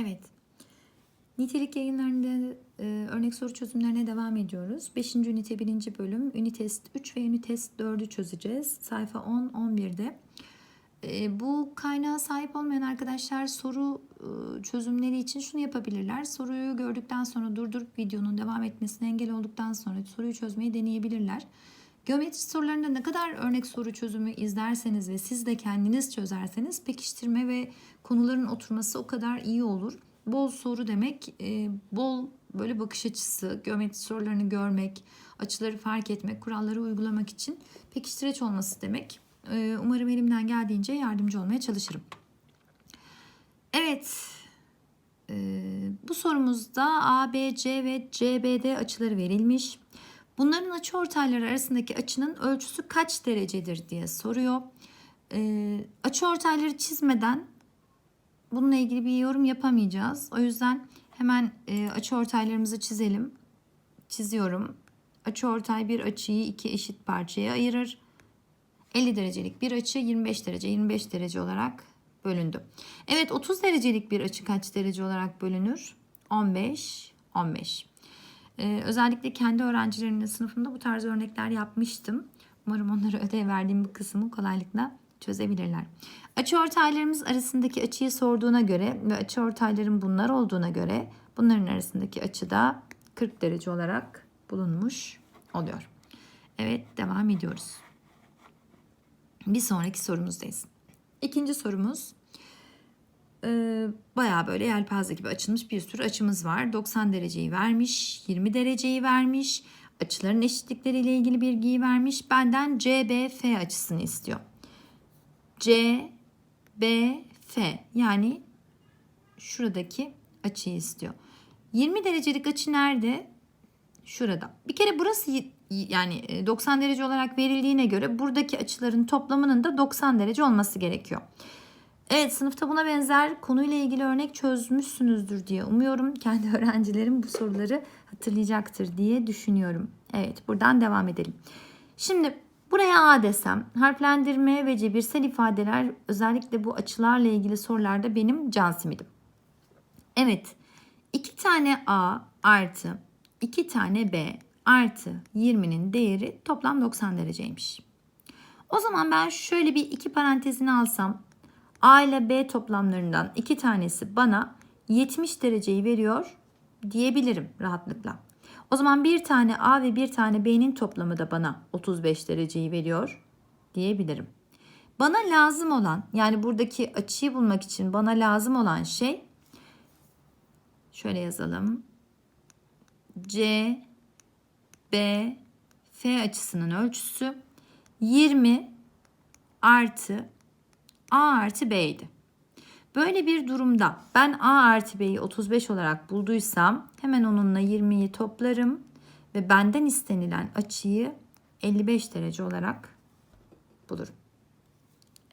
Evet. Nitelik yayınlarında e, örnek soru çözümlerine devam ediyoruz. 5. ünite 1. bölüm ünitest 3 ve ünitest 4'ü çözeceğiz. Sayfa 10-11'de. E, bu kaynağa sahip olmayan arkadaşlar soru e, çözümleri için şunu yapabilirler. Soruyu gördükten sonra durdurup videonun devam etmesine engel olduktan sonra soruyu çözmeyi deneyebilirler. Geometri sorularında ne kadar örnek soru çözümü izlerseniz ve siz de kendiniz çözerseniz pekiştirme ve konuların oturması o kadar iyi olur. Bol soru demek, e, bol böyle bakış açısı, geometri sorularını görmek, açıları fark etmek, kuralları uygulamak için pekiştireç olması demek. E, umarım elimden geldiğince yardımcı olmaya çalışırım. Evet, e, bu sorumuzda A, B, C ve CBD açıları verilmiş. Bunların açı ortayları arasındaki açının ölçüsü kaç derecedir diye soruyor. E, açı ortayları çizmeden bununla ilgili bir yorum yapamayacağız. O yüzden hemen e, açı ortaylarımızı çizelim. Çiziyorum. Açı ortay bir açıyı iki eşit parçaya ayırır. 50 derecelik bir açı 25 derece 25 derece olarak bölündü. Evet 30 derecelik bir açı kaç derece olarak bölünür? 15 15. Ee, özellikle kendi öğrencilerimin sınıfında bu tarz örnekler yapmıştım. Umarım onlara ödev verdiğim bu kısmı kolaylıkla çözebilirler. Açı ortaylarımız arasındaki açıyı sorduğuna göre ve açı ortayların bunlar olduğuna göre bunların arasındaki açı da 40 derece olarak bulunmuş oluyor. Evet devam ediyoruz. Bir sonraki sorumuzdayız. İkinci sorumuz e, bayağı böyle yelpaze gibi açılmış bir sürü açımız var. 90 dereceyi vermiş, 20 dereceyi vermiş, açıların eşitlikleriyle ilgili bilgiyi vermiş. Benden CBF açısını istiyor. C, B, F yani şuradaki açıyı istiyor. 20 derecelik açı nerede? Şurada. Bir kere burası yani 90 derece olarak verildiğine göre buradaki açıların toplamının da 90 derece olması gerekiyor. Evet sınıfta buna benzer konuyla ilgili örnek çözmüşsünüzdür diye umuyorum. Kendi öğrencilerim bu soruları hatırlayacaktır diye düşünüyorum. Evet buradan devam edelim. Şimdi buraya A desem harflendirme ve cebirsel ifadeler özellikle bu açılarla ilgili sorularda benim can simidim. Evet iki tane A artı iki tane B artı 20'nin değeri toplam 90 dereceymiş. O zaman ben şöyle bir iki parantezini alsam A ile B toplamlarından iki tanesi bana 70 dereceyi veriyor diyebilirim rahatlıkla. O zaman bir tane A ve bir tane B'nin toplamı da bana 35 dereceyi veriyor diyebilirim. Bana lazım olan yani buradaki açıyı bulmak için bana lazım olan şey şöyle yazalım. C B F açısının ölçüsü 20 artı A artı B'ydi. Böyle bir durumda ben A artı B'yi 35 olarak bulduysam hemen onunla 20'yi toplarım ve benden istenilen açıyı 55 derece olarak bulurum.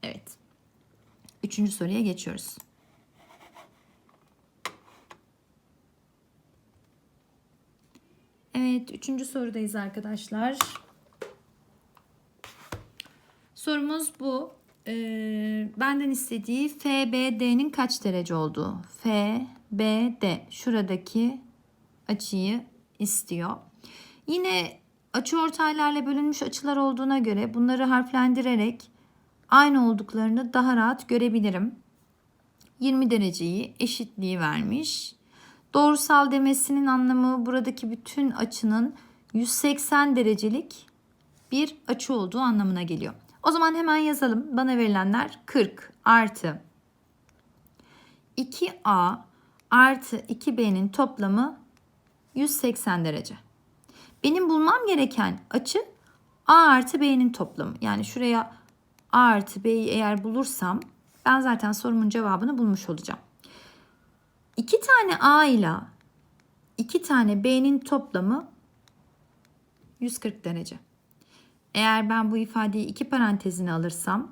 Evet. Üçüncü soruya geçiyoruz. Evet, üçüncü sorudayız arkadaşlar. Sorumuz bu. Ee, benden istediği FBD'nin kaç derece olduğu. FBD şuradaki açıyı istiyor. Yine açı ortaylarla bölünmüş açılar olduğuna göre bunları harflendirerek aynı olduklarını daha rahat görebilirim. 20 dereceyi eşitliği vermiş. Doğrusal demesinin anlamı buradaki bütün açının 180 derecelik bir açı olduğu anlamına geliyor. O zaman hemen yazalım. Bana verilenler 40 artı 2A artı 2B'nin toplamı 180 derece. Benim bulmam gereken açı A artı B'nin toplamı. Yani şuraya A artı B'yi eğer bulursam ben zaten sorumun cevabını bulmuş olacağım. 2 tane A ile 2 tane B'nin toplamı 140 derece. Eğer ben bu ifadeyi iki parantezine alırsam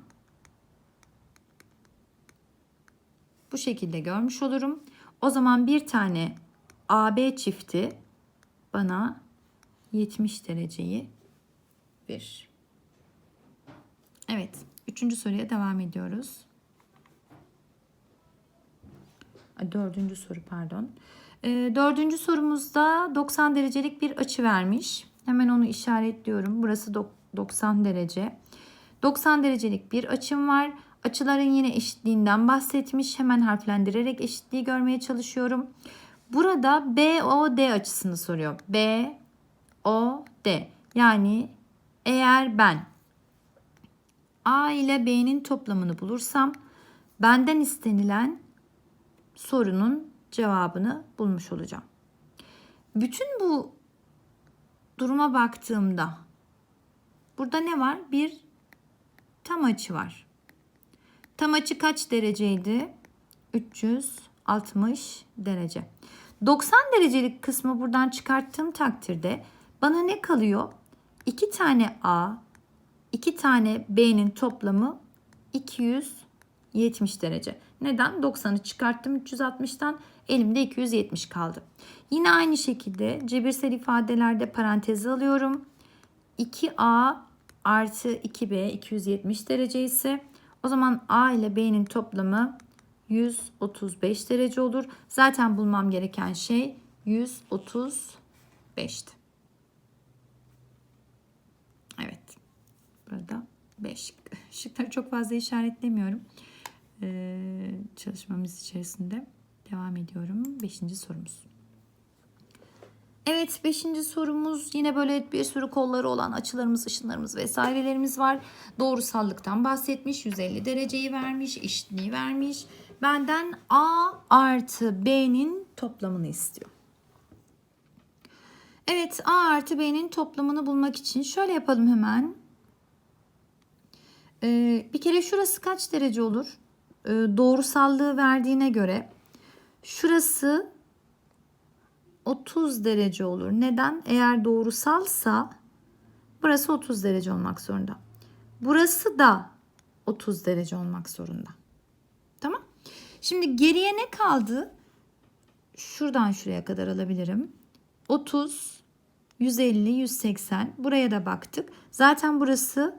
bu şekilde görmüş olurum. O zaman bir tane AB çifti bana 70 dereceyi verir. Evet, üçüncü soruya devam ediyoruz. Dördüncü soru pardon. Ee, dördüncü sorumuzda 90 derecelik bir açı vermiş. Hemen onu işaretliyorum. Burası dok- 90 derece. 90 derecelik bir açım var. Açıların yine eşitliğinden bahsetmiş. Hemen harflendirerek eşitliği görmeye çalışıyorum. Burada BOD açısını soruyor. BOD. Yani eğer ben A ile B'nin toplamını bulursam benden istenilen sorunun cevabını bulmuş olacağım. Bütün bu duruma baktığımda burada ne var? Bir tam açı var. Tam açı kaç dereceydi? 360 derece. 90 derecelik kısmı buradan çıkarttığım takdirde bana ne kalıyor? 2 tane A, 2 tane B'nin toplamı 270 derece. Neden? 90'ı çıkarttım 360'tan elimde 270 kaldı. Yine aynı şekilde cebirsel ifadelerde paranteze alıyorum. 2A artı 2B 270 derece ise o zaman A ile B'nin toplamı 135 derece olur. Zaten bulmam gereken şey 135'ti. Evet. Burada 5 şıkları çok fazla işaretlemiyorum. Ee, çalışmamız içerisinde devam ediyorum. Beşinci sorumuz. Evet beşinci sorumuz yine böyle bir sürü kolları olan açılarımız, ışınlarımız vesairelerimiz var. Doğrusallıktan bahsetmiş. 150 dereceyi vermiş, eşitliği vermiş. Benden A artı B'nin toplamını istiyor. Evet A artı B'nin toplamını bulmak için şöyle yapalım hemen. Ee, bir kere şurası kaç derece olur? Ee, doğrusallığı verdiğine göre şurası 30 derece olur. Neden? Eğer doğrusalsa burası 30 derece olmak zorunda. Burası da 30 derece olmak zorunda. Tamam? Şimdi geriye ne kaldı? Şuradan şuraya kadar alabilirim. 30, 150, 180. Buraya da baktık. Zaten burası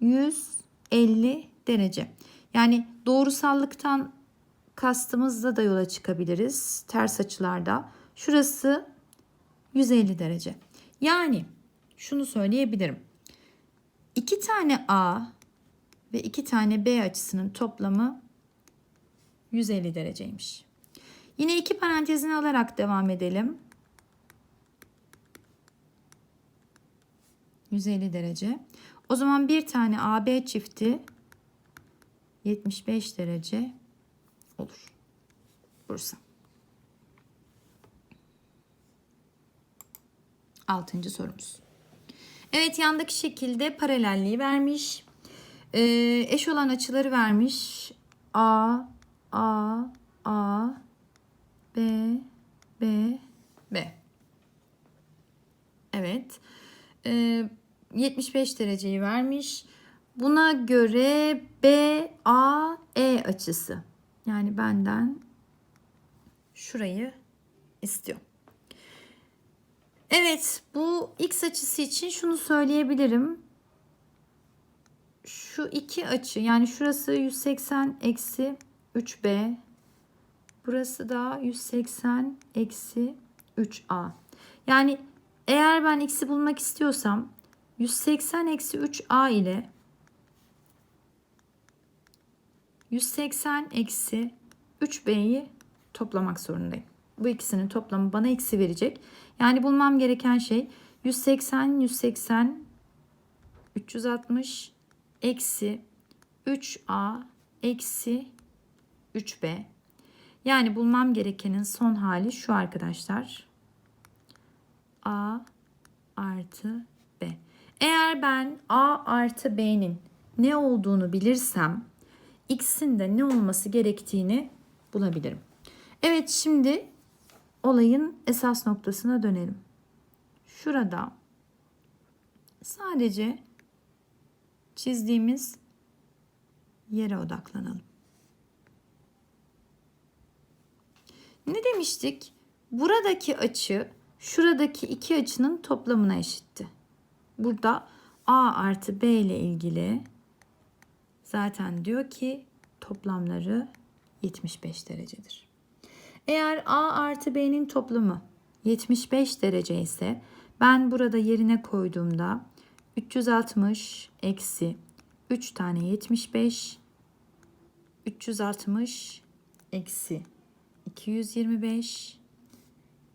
150 derece. Yani doğrusallıktan kastımızda da yola çıkabiliriz. Ters açılarda. Şurası 150 derece. Yani şunu söyleyebilirim. İki tane A ve iki tane B açısının toplamı 150 dereceymiş. Yine iki parantezini alarak devam edelim. 150 derece. O zaman bir tane AB çifti 75 derece olur. Bursa. Altıncı sorumuz. Evet yandaki şekilde paralelliği vermiş. Ee, eş olan açıları vermiş. A, A, A, B, B, B. Evet. Ee, 75 dereceyi vermiş. Buna göre B, A, E açısı. Yani benden şurayı istiyor. Evet bu x açısı için şunu söyleyebilirim. Şu iki açı yani şurası 180 eksi 3b. Burası da 180 eksi 3a. Yani eğer ben x'i bulmak istiyorsam 180 eksi 3a ile 180 eksi 3b'yi toplamak zorundayım. Bu ikisinin toplamı bana eksi verecek. Yani bulmam gereken şey 180, 180, 360 eksi 3a eksi 3b. Yani bulmam gerekenin son hali şu arkadaşlar. a artı b. Eğer ben a artı b'nin ne olduğunu bilirsem x'in de ne olması gerektiğini bulabilirim. Evet şimdi olayın esas noktasına dönelim. Şurada sadece çizdiğimiz yere odaklanalım. Ne demiştik? Buradaki açı şuradaki iki açının toplamına eşitti. Burada A artı B ile ilgili zaten diyor ki toplamları 75 derecedir. Eğer A artı B'nin toplamı 75 derece ise ben burada yerine koyduğumda 360 eksi 3 tane 75 360 eksi 225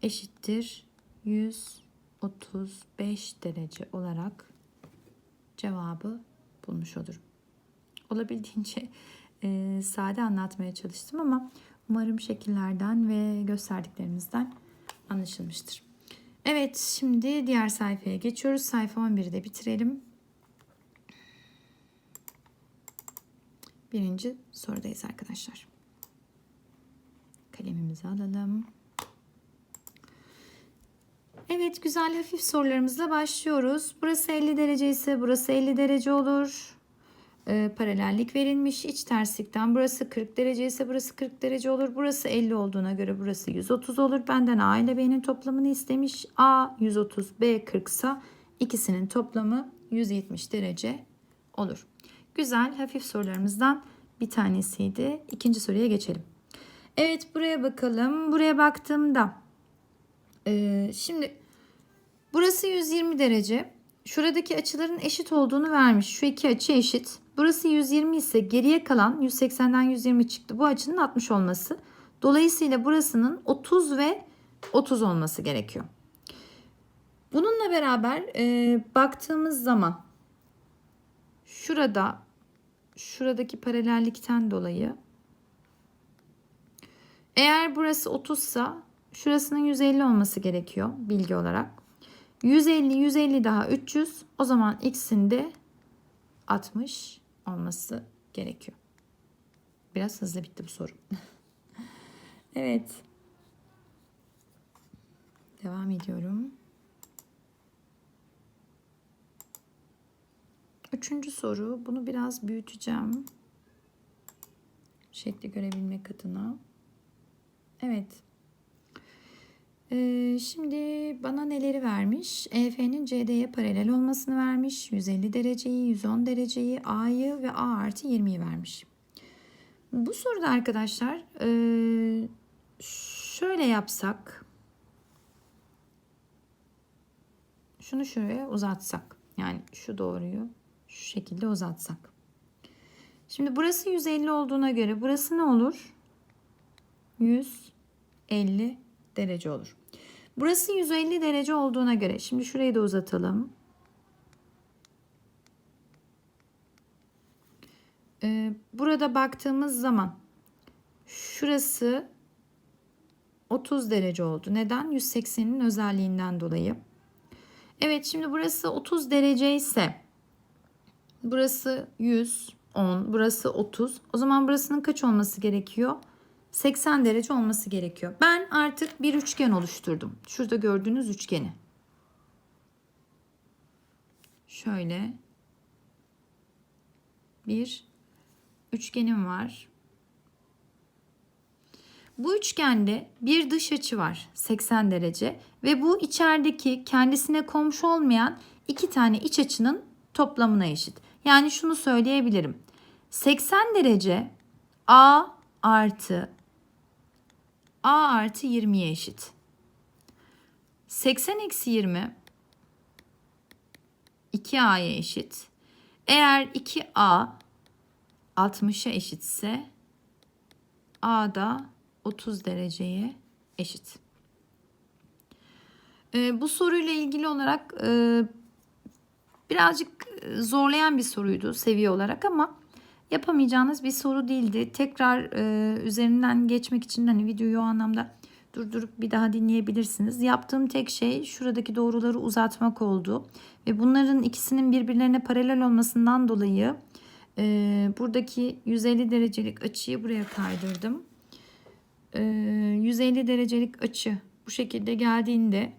eşittir 135 derece olarak cevabı bulmuş olurum. Olabildiğince e, sade anlatmaya çalıştım ama umarım şekillerden ve gösterdiklerimizden anlaşılmıştır. Evet şimdi diğer sayfaya geçiyoruz. Sayfa 11'i de bitirelim. Birinci sorudayız arkadaşlar. Kalemimizi alalım. Evet güzel hafif sorularımızla başlıyoruz. Burası 50 derece ise burası 50 derece olur. Ee, paralellik verilmiş. İç terslikten burası 40 derece ise burası 40 derece olur. Burası 50 olduğuna göre burası 130 olur. Benden A ile B'nin toplamını istemiş. A 130, B 40 ise ikisinin toplamı 170 derece olur. Güzel hafif sorularımızdan bir tanesiydi. İkinci soruya geçelim. Evet buraya bakalım. Buraya baktığımda ee, şimdi burası 120 derece. Şuradaki açıların eşit olduğunu vermiş. Şu iki açı eşit. Burası 120 ise geriye kalan 180'den 120 çıktı. Bu açının 60 olması. Dolayısıyla burasının 30 ve 30 olması gerekiyor. Bununla beraber e, baktığımız zaman şurada şuradaki paralellikten dolayı eğer burası 30 ise şurasının 150 olması gerekiyor bilgi olarak. 150 150 daha 300 o zaman x'in de 60 olması gerekiyor. Biraz hızlı bitti bu soru. evet. Devam ediyorum. Üçüncü soru. Bunu biraz büyüteceğim. Şekli görebilmek adına. Evet. Ee, şimdi bana neleri vermiş? EF'nin CD'ye paralel olmasını vermiş. 150 dereceyi, 110 dereceyi, A'yı ve A artı 20'yi vermiş. Bu soruda arkadaşlar ee, şöyle yapsak. Şunu şuraya uzatsak. Yani şu doğruyu şu şekilde uzatsak. Şimdi burası 150 olduğuna göre burası ne olur? 150 derece olur. Burası 150 derece olduğuna göre şimdi şurayı da uzatalım. Ee, burada baktığımız zaman şurası 30 derece oldu. Neden? 180'in özelliğinden dolayı. Evet şimdi burası 30 derece ise burası 110, burası 30. O zaman burasının kaç olması gerekiyor? 80 derece olması gerekiyor. Ben artık bir üçgen oluşturdum. Şurada gördüğünüz üçgeni. Şöyle bir üçgenim var. Bu üçgende bir dış açı var 80 derece ve bu içerideki kendisine komşu olmayan iki tane iç açının toplamına eşit. Yani şunu söyleyebilirim. 80 derece A artı A artı 20'ye eşit. 80 eksi 20 2A'ya eşit. Eğer 2A 60'a eşitse A da 30 dereceye eşit. Ee, bu soruyla ilgili olarak e, birazcık zorlayan bir soruydu seviye olarak ama yapamayacağınız bir soru değildi. Tekrar e, üzerinden geçmek için hani videoyu o anlamda durdurup bir daha dinleyebilirsiniz. Yaptığım tek şey şuradaki doğruları uzatmak oldu. Ve bunların ikisinin birbirlerine paralel olmasından dolayı e, buradaki 150 derecelik açıyı buraya kaydırdım. E, 150 derecelik açı bu şekilde geldiğinde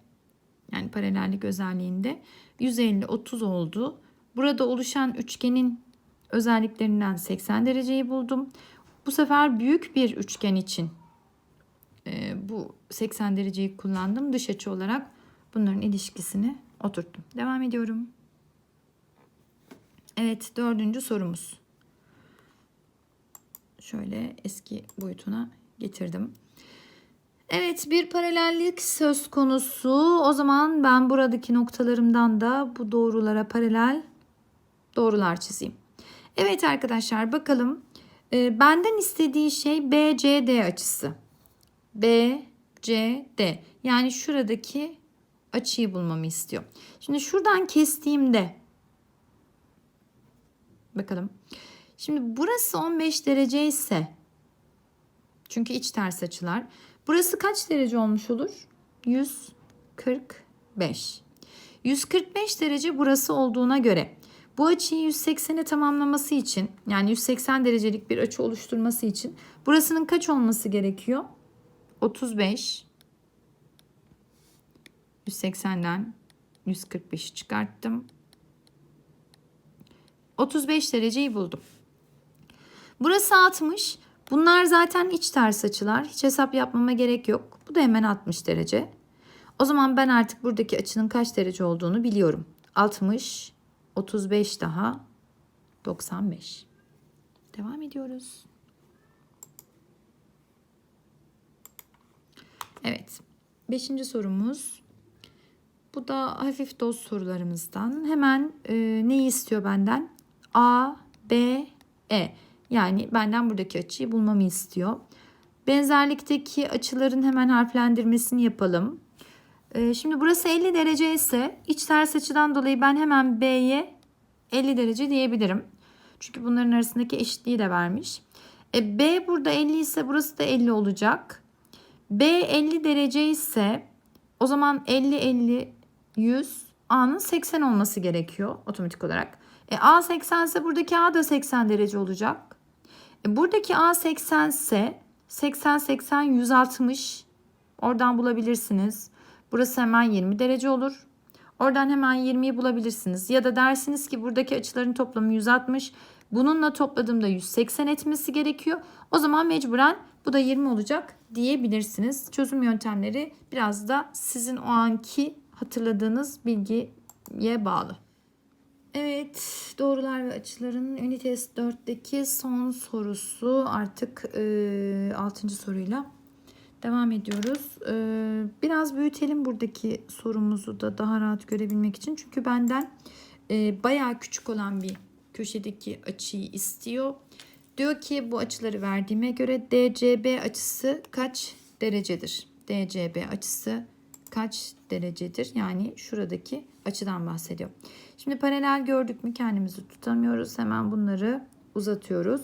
yani paralellik özelliğinde 150 30 oldu. Burada oluşan üçgenin özelliklerinden 80 dereceyi buldum. Bu sefer büyük bir üçgen için e, bu 80 dereceyi kullandım. Dış açı olarak bunların ilişkisini oturttum. Devam ediyorum. Evet dördüncü sorumuz. Şöyle eski boyutuna getirdim. Evet bir paralellik söz konusu. O zaman ben buradaki noktalarımdan da bu doğrulara paralel doğrular çizeyim. Evet arkadaşlar bakalım. Ee, benden istediği şey BCD açısı. BCD. Yani şuradaki açıyı bulmamı istiyor. Şimdi şuradan kestiğimde bakalım. Şimdi burası 15 derece ise çünkü iç ters açılar. Burası kaç derece olmuş olur? 145. 145 derece burası olduğuna göre bu açıyı 180'e tamamlaması için yani 180 derecelik bir açı oluşturması için burasının kaç olması gerekiyor? 35. 180'den 145'i çıkarttım. 35 dereceyi buldum. Burası 60. Bunlar zaten iç ters açılar. Hiç hesap yapmama gerek yok. Bu da hemen 60 derece. O zaman ben artık buradaki açının kaç derece olduğunu biliyorum. 60, 35 daha 95. Devam ediyoruz. Evet. Beşinci sorumuz. Bu da hafif doz sorularımızdan. Hemen e, neyi istiyor benden? A, B, E. Yani benden buradaki açıyı bulmamı istiyor. Benzerlikteki açıların hemen harflendirmesini yapalım. Ee, şimdi burası 50 derece ise iç ters açıdan dolayı ben hemen B'ye 50 derece diyebilirim. Çünkü bunların arasındaki eşitliği de vermiş. E, B burada 50 ise burası da 50 olacak. B 50 derece ise o zaman 50 50 100 A'nın 80 olması gerekiyor otomatik olarak. E, A 80 ise buradaki A da 80 derece olacak. E, buradaki A 80 ise 80 80 160 oradan bulabilirsiniz. Burası hemen 20 derece olur. Oradan hemen 20'yi bulabilirsiniz. Ya da dersiniz ki buradaki açıların toplamı 160. Bununla topladığımda 180 etmesi gerekiyor. O zaman mecburen bu da 20 olacak diyebilirsiniz. Çözüm yöntemleri biraz da sizin o anki hatırladığınız bilgiye bağlı. Evet, doğrular ve açıların ünite 4'teki son sorusu artık e, 6. soruyla devam ediyoruz. E, biraz büyütelim buradaki sorumuzu da daha rahat görebilmek için. Çünkü benden e, bayağı küçük olan bir köşedeki açıyı istiyor. Diyor ki bu açıları verdiğime göre DCB açısı kaç derecedir? DCB açısı kaç derecedir? Yani şuradaki açıdan bahsediyor. Şimdi paralel gördük mü kendimizi tutamıyoruz. Hemen bunları uzatıyoruz.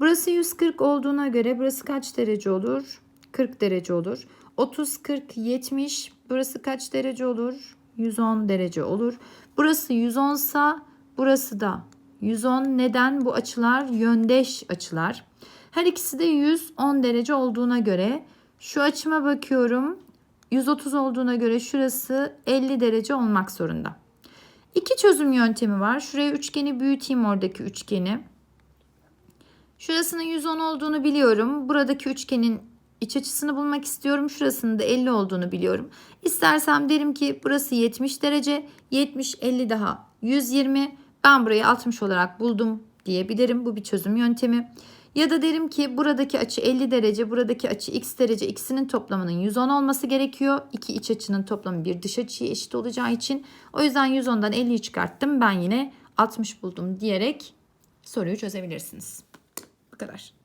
Burası 140 olduğuna göre burası kaç derece olur? 40 derece olur. 30, 40, 70. Burası kaç derece olur? 110 derece olur. Burası 110 sa burası da 110. Neden? Bu açılar yöndeş açılar. Her ikisi de 110 derece olduğuna göre şu açıma bakıyorum. 130 olduğuna göre şurası 50 derece olmak zorunda. İki çözüm yöntemi var. Şuraya üçgeni büyüteyim oradaki üçgeni. Şurasının 110 olduğunu biliyorum. Buradaki üçgenin iç açısını bulmak istiyorum. Şurasının da 50 olduğunu biliyorum. İstersem derim ki burası 70 derece. 70 50 daha 120. Ben burayı 60 olarak buldum diyebilirim. Bu bir çözüm yöntemi. Ya da derim ki buradaki açı 50 derece, buradaki açı x derece ikisinin toplamının 110 olması gerekiyor. İki iç açının toplamı bir dış açıya eşit olacağı için. O yüzden 110'dan 50'yi çıkarttım. Ben yine 60 buldum diyerek soruyu çözebilirsiniz. Bu kadar.